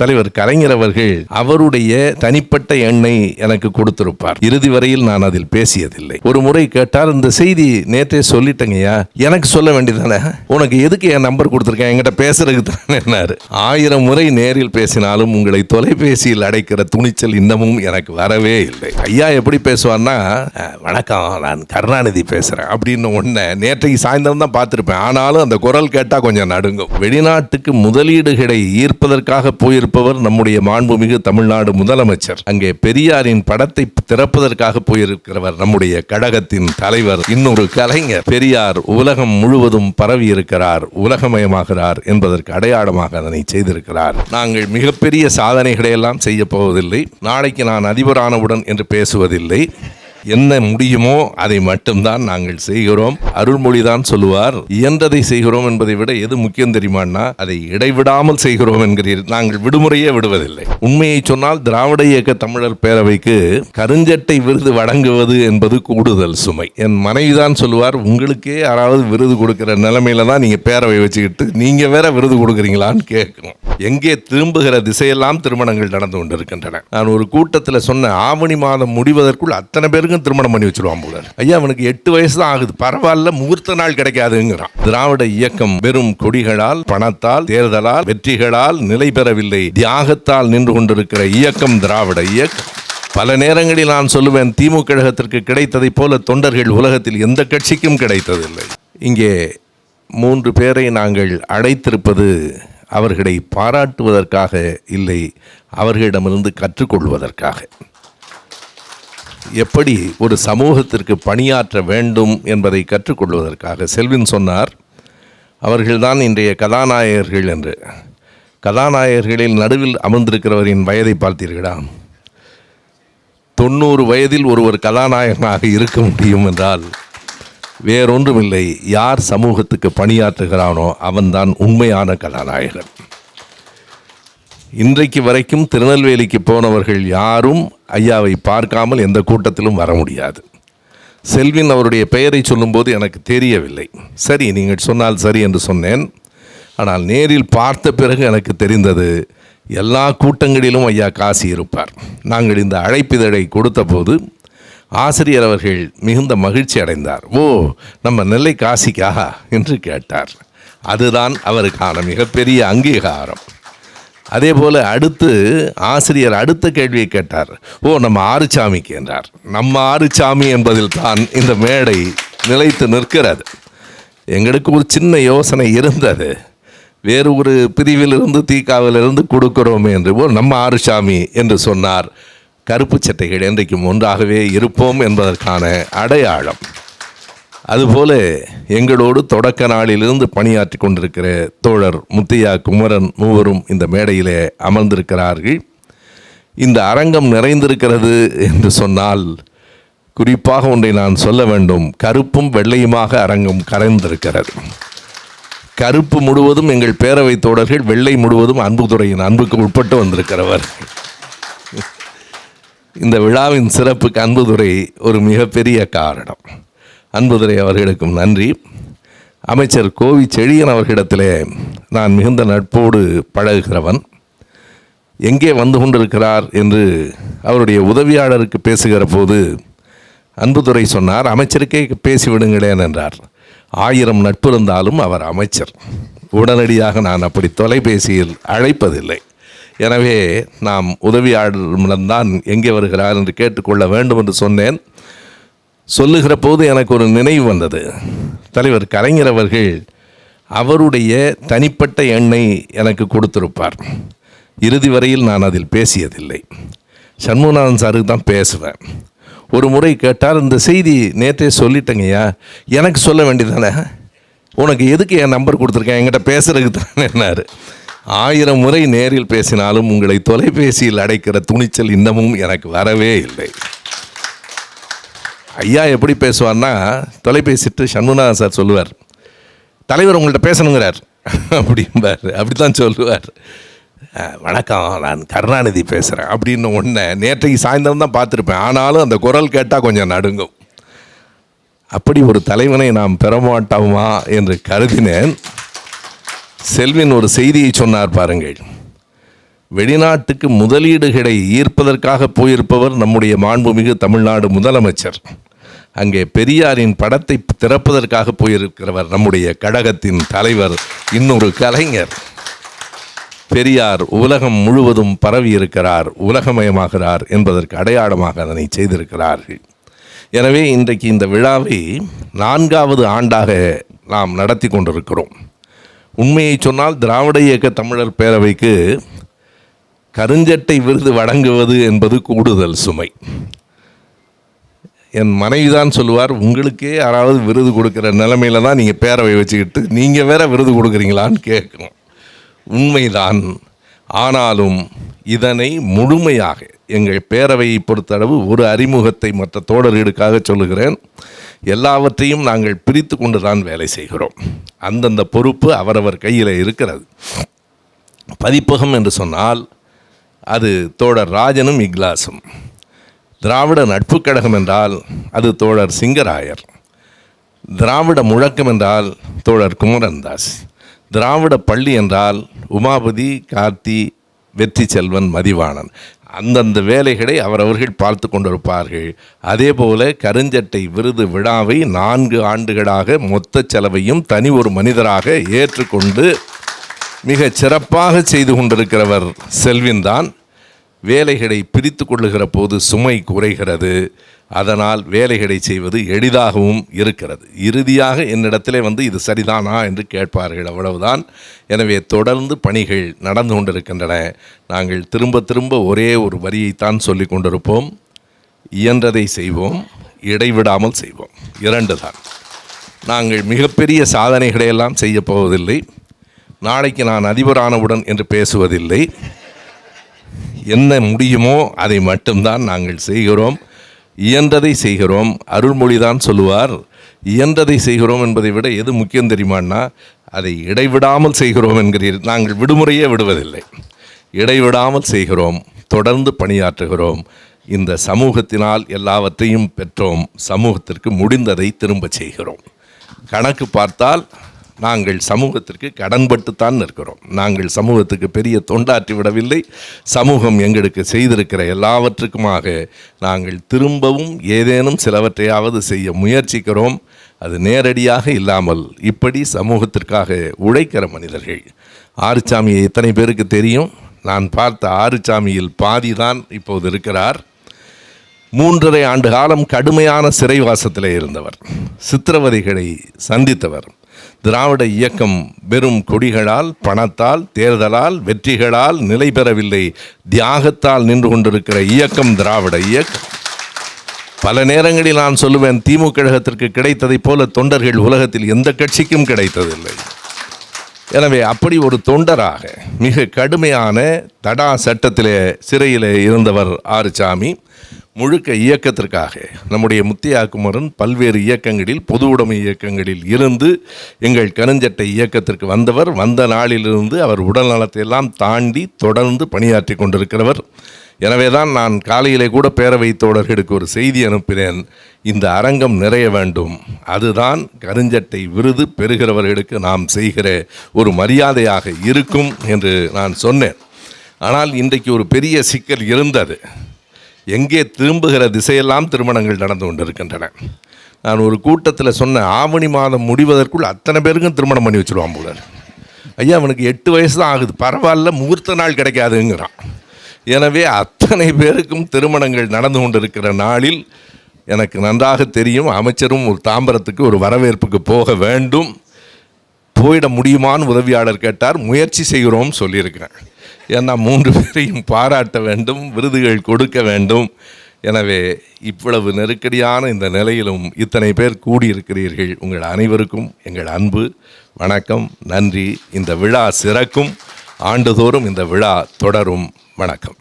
தலைவர் கலைஞர் அவர்கள் அவருடைய தனிப்பட்ட எண்ணை எனக்கு கொடுத்திருப்பார். இறுதி வரையில் நான் அதில் பேசியதில்லை. ஒரு முறை கேட்டால் இந்த செய்தி நேற்றே சொல்லிட்டேங்கய்யா. எனக்கு சொல்ல வேண்டியதானே உனக்கு எதுக்கு என் நம்பர் கொடுத்துருக்கேன்? என்கிட்ட பேசுறதுக்கு தானே? ஆயிரம் முறை நேரில் பேசினாலும் உங்களை தொலைபேசியில் அடைக்கிற துணிச்சல் இன்னமும் எனக்கு வரவே இல்லை. ஐயா எப்படி பேசுவார்னா வணக்கம் நான் கருணாநிதி பேசுறேன். அப்படின்னு ஒன்ன நேற்றைக்கு சாயந்தரம் தான் பார்த்துருப்பேன். ஆனாலும் அந்த குரல் கேட்டா கொஞ்சம் நடுங்கும். வெளிநாட்டுக்கு முதலீடுகளை ஈர்ப்பதற்காக போயிருப்பவர் நம்முடைய மாண்புமிகு தமிழ்நாடு முதலமைச்சர். அங்கே பெரியாரின் படத்தை திறப்பதற்காக போயிருக்கிறவர் நம்முடைய கழகத்தின் தலைவர் இன்னொரு கலைஞர். பெரியார் உலகம் முழுவதும் பரவி இருக்கிறார் உலகமயமாகிறார் என்பதற்கு அடையாளமாக அதனை செய்திருக்கிறார். நாங்கள் மிகப்பெரிய சாதனைகளை எல்லாம் செய்ய போவதில்லை. நாளைக்கு நான் அதிபரானவுடன் என்று பேசுவதில்லை. என்ன முடியுமோ அதை மட்டும்தான் நாங்கள் செய்கிறோம். அருள்மொழிதான் சொல்லுவார். இயன்றதை செய்கிறோம் என்பதை விட எது முக்கியம் தெரியுமான்னா அதை இடைவிடாமல் செய்கிறோம் என்கிறீர். நாங்கள் விடுமுறையே விடுவதில்லை. உண்மையை சொன்னால் திராவிட இயக்க தமிழர் பேரவைக்கு கருஞ்சட்டை விருது வழங்குவது என்பது கூடுதல் சுமை. என் மனைவிதான் சொல்லுவார் உங்களுக்கே யாராவது விருது கொடுக்கிற நிலைமையில தான் நீங்க பேரவை வச்சுக்கிட்டு நீங்க வேற விருது கொடுக்குறீங்களான்னு கேட்கணும். எங்கே திரும்புகிற திசையெல்லாம் திருமணங்கள் நடந்து கொண்டிருக்கின்றன. நான் ஒரு கூட்டத்தில் சொன்ன ஆவணி மாதம் முடிவதற்குள் அத்தனை பேருக்கும் திருமணம் பண்ணி வச்சிருவான் போல ஐயா அவனுக்கு எட்டு வயசு தான் ஆகுது. பரவாயில்ல முகூர்த்த நாள் கிடைக்காதுங்கிறான். திராவிட இயக்கம் வெறும் கொடிகளால் பணத்தால் தேர்தலால் வெற்றிகளால் நிலை பெறவில்லை. தியாகத்தால் நின்று கொண்டிருக்கிற இயக்கம் திராவிட இயக்கம். பல நேரங்களில் நான் சொல்லுவேன் திமுக கழகத்திற்கு கிடைத்ததைப் போல தொண்டர்கள் உலகத்தில் எந்த கட்சிக்கும் கிடைத்ததில்லை. இங்கே மூன்று பேரை நாங்கள் அழைத்திருப்பது அவர்களை பாராட்டுவதற்காக இல்லை அவர்களிடமிருந்து கற்றுக்கொள்வதற்காக. எப்படி ஒரு சமூகத்திற்கு பணியாற்ற வேண்டும் என்பதை கற்றுக்கொள்வதற்காக செல்வின் சொன்னார் அவர்கள்தான் இன்றைய கதாநாயகர்கள் என்று. கதாநாயகர்களில் நடுவில் அமர்ந்திருக்கிறவரின் வயதை பார்த்தீர்களா? தொண்ணூறு வயதில் ஒருவர் கதாநாயகனாக இருக்க முடியும் என்றால் வேறொன்றுமில்லை. யார் சமூகத்துக்கு பணியாற்றுகிறானோ அவன்தான் உண்மையான கதாநாயகன். இன்றைக்கு வரைக்கும் திருநெல்வேலிக்கு போனவர்கள் யாரும் ஐயாவை பார்க்காமல் எந்த கூட்டத்திலும் வர முடியாது. செல்வின் அவருடைய பெயரை சொல்லும்போது எனக்கு தெரியவில்லை. சரி நீங்கள் சொன்னால் சரி என்று சொன்னேன். ஆனால் நேரில் பார்த்த பிறகு எனக்கு தெரிந்தது எல்லா கூட்டங்களிலும் ஐயா காசி இருப்பார். நாங்கள் இந்த அழைப்பிதழை கொடுத்தபோது ஆசிரியர் அவர்கள் மிகுந்த மகிழ்ச்சி அடைந்தார். ஓ நம்ம நெல்லை காசிக்காக என்று கேட்டார். அதுதான் அவருக்கான மிகப்பெரிய அங்கீகாரம். அதே போல் அடுத்து ஆசிரியர் அடுத்த கேள்வியை கேட்டார். ஓ நம்ம ஆறுசாமிக்கு என்றார். நம்ம ஆறுசாமி என்பதில் தான் இந்த மேடை நிலைத்து நிற்கிறது. எங்களுக்கு ஒரு சின்ன யோசனை இருந்தது. வேறு ஒரு பிரிவிலிருந்து தீக்காவிலிருந்து கொடுக்கிறோமே என்று. ஓ நம்ம ஆறுசாமி என்று சொன்னார். கருப்பு சட்டைகள் என்றைக்கும் ஒன்றாகவே இருப்போம் என்பதற்கான அடையாளம். அதுபோல எங்களோடு தொடக்க நாளிலிருந்து பணியாற்றி கொண்டிருக்கிற தோழர் முத்தையா குமரன் மூவரும் இந்த மேடையிலே அமர்ந்திருக்கிறார்கள். இந்த அரங்கம் நிறைந்திருக்கிறது என்று சொன்னால் குறிப்பாக ஒன்றை நான் சொல்ல வேண்டும். கருப்பும் வெள்ளையுமாக அரங்கம் கரைந்திருக்கிறது. கருப்பு முழுவதும் எங்கள் பேரவை தோழர்கள் வெள்ளை முழுவதும் அன்புத்துறையின் அன்புக்கு உட்பட்டு வந்திருக்கிறவர். இந்த விழாவின் சிறப்புக்கு அன்புதுரை ஒரு மிகப்பெரிய காரணம். அன்புதுரை அவர்களுக்கும் நன்றி. அமைச்சர் கோவி செழியன் அவர்களிடத்திலே நான் மிகுந்த நட்போடு பழகுகிறவன். எங்கே வந்து கொண்டிருக்கிறார் என்று அவருடைய உதவியாளருக்கு பேசுகிற போது அன்புதுரை சொன்னார் அமைச்சருக்கே பேசிவிடுங்களேன் என்றார். ஆயிரம் நட்பு இருந்தாலும் அவர் அமைச்சர். உடனடியாக நான் அப்படி தொலைபேசியில் அழைப்பதில்லை. எனவே நாம் உதவியாளரிடம்தான் எங்கே வருகிறார் என்று கேட்டுக்கொள்ள வேண்டும் என்று சொன்னேன். சொல்லுகிற போது எனக்கு ஒரு நினைவு வந்தது. தலைவர் கலைஞர் அவர்கள் அவருடைய தனிப்பட்ட எண்ணை எனக்கு கொடுத்திருப்பார். இறுதி வரையில் நான் அதில் பேசியதில்லை. சண்முகநாதன் சாருக்கு தான் பேசுவேன். ஒரு முறை கேட்டால் இந்த செய்தி நேற்றே சொல்லிட்டேங்கய்யா. எனக்கு சொல்ல வேண்டியதானே உனக்கு எதுக்கு என் நம்பர் கொடுத்துருக்கேன்? என்கிட்ட பேசுறதுக்கு தானேன்னாரு ஆயிரம் முறை நேரில் பேசினாலும் உங்களை தொலைபேசியில் அடைக்கிற துணிச்சல் இன்னமும் எனக்கு வரவே இல்லை. ஐயா எப்படி பேசுவார்னா தொலைபேசிட்டு சண்முகநாதன் சார் சொல்லுவார். தலைவர் உங்கள்கிட்ட பேசணுங்கிறார். அப்படிம்பார். அப்படி தான் சொல்லுவார் வணக்கம். நான் கருணாநிதி பேசுகிறேன் அப்படின்னு ஒன்று நேற்றைக்கு சாயந்தரம் தான் பார்த்துருப்பேன். ஆனாலும் அந்த குரல் கேட்டால் கொஞ்சம் நடுங்கும். அப்படி ஒரு தலைவனை நாம் பெற மாட்டோமா? என்று கருதினேன். செல்வின் ஒரு செய்தியை சொன்னார் பாருங்கள். வெளிநாட்டுக்கு முதலீடுகளை ஈர்ப்பதற்காக போயிருப்பவர் நம்முடைய மாண்புமிகு தமிழ்நாடு முதலமைச்சர். அங்கே பெரியாரின் படத்தை திறப்பதற்காக போயிருக்கிறவர் நம்முடைய கழகத்தின் தலைவர் இன்னொரு கலைஞர். பெரியார் உலகம் முழுவதும் பரவி இருக்கிறார் உலகமயமாகிறார் என்பதற்கு அடையாளமாக அதனை செய்திருக்கிறார்கள். எனவே இன்றைக்கு இந்த விழாவை நான்காவது ஆண்டாக நாம் நடத்தி கொண்டிருக்கிறோம். உண்மையை சொன்னால் திராவிட இயக்க தமிழர் பேரவைக்கு கருஞ்சட்டை விருது வழங்குவது என்பது கூடுதல் சுமை. என் மனைவி தான் சொல்லுவார் உங்களுக்கே யாராவது விருது கொடுக்குற நிலைமையில தான் நீங்கள் பேரவை வச்சுக்கிட்டு நீங்கள் வேற விருது கொடுக்குறீங்களான்னு கேட்கணும். உண்மைதான். ஆனாலும் இதனை முழுமையாக எங்கள் பேரவையை பொறுத்தளவு ஒரு அறிமுகத்தை மற்ற தோழர்களுக்காக சொல்லுகிறேன். எல்லாவற்றையும் நாங்கள் பிரித்து கொண்டு தான் வேலை செய்கிறோம். அந்தந்த பொறுப்பு அவரவர் கையில் இருக்கிறது. பதிப்பகம் என்று சொன்னால் அது தோழர் ராஜனும் இக்லாஸும் திராவிட நட்புக் கழகம் என்றால் அது தோழர் சிங்கராயர். திராவிட முழக்கம் என்றால் தோழர் குமரன்தாஸ். திராவிட பள்ளி என்றால் உமாபதி கார்த்தி வெற்றி செல்வன் மதிவாணன். அந்தந்த வேலைகளை அவரவர்கள் பார்த்து கொண்டிருப்பார்கள். அதே போல கருஞ்சட்டை விருது விழாவை நான்கு ஆண்டுகளாக மொத்த செலவையும் தனி ஒரு மனிதராக ஏற்றுக்கொண்டு மிக சிறப்பாக செய்து கொண்டிருக்கிறவர் செல்வின் தான். வேலைகளை பிரித்து கொள்ளுகிற போது சுமை குறைகிறது. அதனால் வேலைகளை செய்வது எளிதாகவும் இருக்கிறது. இறுதியாக என்னிடத்திலே வந்து இது சரிதானா என்று கேட்பார்கள் அவ்வளவுதான். எனவே தொடர்ந்து பணிகள் நடந்து கொண்டிருக்கின்றன. நாங்கள் திரும்ப திரும்ப ஒரே ஒரு வரியைத்தான் சொல்லிக் கொண்டிருப்போம். இயன்றதை செய்வோம் இடைவிடாமல் செய்வோம். இரண்டு தான் நாங்கள் மிகப்பெரிய சாதனைகளையெல்லாம் செய்யப்போவதில்லை செய்யப் போவதில்லை. நாளைக்கு நான் அதிபரானவுடன் என்று பேசுவதில்லை. என்ன முடியுமோ அதை மட்டும்தான் நாங்கள் செய்கிறோம். இயன்றதை செய்கிறோம். அருள்மொழிதான் சொல்லுவார். இயன்றதை செய்கிறோம் என்பதை விட எது முக்கியம் தெரியுமான்னா அதை இடைவிடாமல் செய்கிறோம் என்கிற நாங்கள் விடுமுறையே விடுவதில்லை. இடைவிடாமல் செய்கிறோம். தொடர்ந்து பணியாற்றுகிறோம். இந்த சமூகத்தினால் எல்லாவற்றையும் பெற்றோம். சமூகத்திற்கு முடிந்ததை திரும்பச் செய்கிறோம். கணக்கு பார்த்தால் நாங்கள் சமூகத்திற்கு கடன்பட்டுத்தான் இருக்கிறோம் நாங்கள் சமூகத்துக்கு பெரிய தொண்டாற்றி விடவில்லை. சமூகம் எங்களுக்கு செய்திருக்கிற எல்லாவற்றுக்குமாக நாங்கள் திரும்பவும் ஏதேனும் சிலவற்றையாவது செய்ய முயற்சிக்கிறோம். அது நேரடியாக இல்லாமல் இப்படி சமூகத்திற்காக உழைக்கிற மனிதர்கள். ஆறுசாமியை எத்தனை பேருக்கு தெரியும்? நான் பார்த்த ஆறுசாமியில் பாதி தான் இப்போது இருக்கிறார். மூன்றரை ஆண்டு காலம் கடுமையான சிறைவாசத்திலே இருந்தவர். சித்திரவதைகளை சந்தித்தவர். திராவிட இயக்கம் வெறும் கொடிகளால் பணத்தால் தேர்தலால் வெற்றிகளால் நிலை பெறவில்லை. தியாகத்தால் நின்று கொண்டிருக்கிற இயக்கம் திராவிட இயக்கம். பல நேரங்களில் நான் சொல்லுவேன் திமுக கழகத்திற்கு கிடைத்ததைப் போல தொண்டர்கள் உலகத்தில் எந்த கட்சிக்கும் கிடைத்ததில்லை. எனவே அப்படி ஒரு தொண்டராக மிக கடுமையான தடா சட்டத்திலே சிறையில் இருந்தவர் ஆறுசாமி முழுக்க இயக்கத்திற்காக நம்முடைய முத்தியா குமரன் பல்வேறு இயக்கங்களில் பொது உடைமை இயக்கங்களில் இருந்து எங்கள் கருஞ்சட்டை இயக்கத்திற்கு வந்தவர். வந்த நாளிலிருந்து அவர் உடல் நலத்தை எல்லாம் தாண்டி தொடர்ந்து பணியாற்றி கொண்டிருக்கிறவர். எனவே தான் நான் காலையிலே கூட பேரவை தோழர்களுக்கு ஒரு செய்தி அனுப்பினேன். இந்த அரங்கம் நிறைய வேண்டும். அதுதான் கருஞ்சட்டை விருது பெறுகிறவர்களுக்கு நாம் செய்கிற ஒரு மரியாதையாக இருக்கும் என்று நான் சொன்னேன். ஆனால் இன்றைக்கு ஒரு பெரிய சிக்கல் இருந்தது. எங்கே திரும்புகிற திசையெல்லாம் திருமணங்கள் நடந்து கொண்டிருக்கின்றன. நான் ஒரு கூட்டத்தில் சொன்ன ஆவணி மாதம் முடிவதற்குள் அத்தனை பேருக்கும் திருமணம் பண்ணி வச்சுருவான் போல ஐயா அவனுக்கு எட்டு வயசு தான் ஆகுது. பரவாயில்ல முகூர்த்த நாள் கிடைக்காதுங்கிறான். எனவே அத்தனை பேருக்கும் திருமணங்கள் நடந்து கொண்டிருக்கிற நாளில் எனக்கு நன்றாக தெரியும் அமைச்சரும் ஒரு தாம்பரத்துக்கு ஒரு வரவேற்புக்கு போக வேண்டும். போயிட முடியுமான்னு உதவியாளர் கேட்டார். முயற்சி செய்கிறோம் சொல்லியிருக்கிறேன் ஏன்னா மூன்று பேரையும் பாராட்ட வேண்டும் விருதுகள் கொடுக்க வேண்டும். எனவே இவ்வளவு நெருக்கடியான இந்த நிலையிலும் இத்தனை பேர் கூடியிருக்கிறீர்கள். உங்கள் அனைவருக்கும் எங்கள் அன்பு வணக்கம் நன்றி. இந்த விழா சிறக்கும். ஆண்டுதோறும் இந்த விழா தொடரும். வணக்கம்.